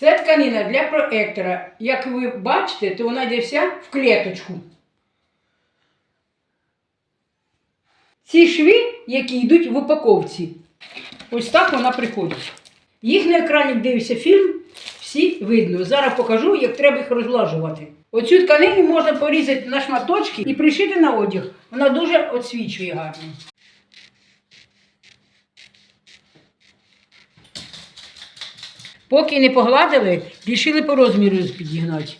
Це тканина для проектора. Як ви бачите, то вона йде вся в клеточку. Ці шви, які йдуть в упаковці, ось так вона приходить. Їх на екрані дивився фільм, всі видно. Зараз покажу, як треба їх розлажувати. Оцю тканину можна порізати на шматочки і пришити на одяг. Вона дуже освічує гарно. Поки не погладили, рішили по розміру підігнати.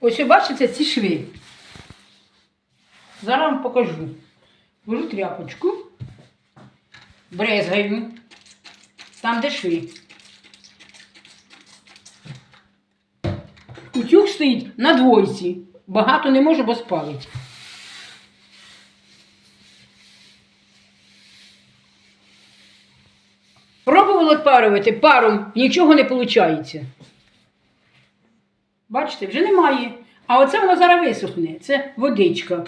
Ось ви бачите ці шви. Зараз вам покажу. Беру тряпочку, брезгаю, там де шви. Утюг стоїть на двойці. Багато не можу, бо спалить. Пробували паром, нічого не виходить. Бачите, вже немає. А оце воно зараз висохне. Це водичка.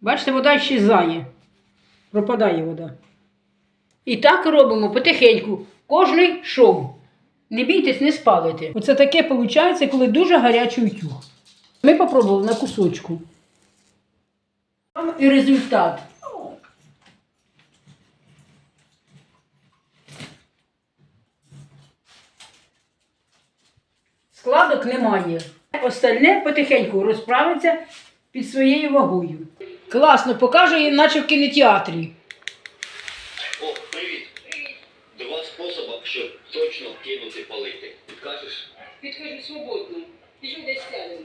Бачите, вода щезає. Пропадає вода. І так робимо потихеньку. Кожний шов. Не бійтесь, не спалите. Оце таке виходить, коли дуже гарячий утюг. Ми попробували на кусочку. І результат. Складок немає. Остальне потихеньку розправиться під своєю вагою. Класно, покаже, наче в кінотеатрі. О, привіт. Два способи, щоб точно кинути палити. Підкажеш? Підкажу свободно. Пішли десь сядемо.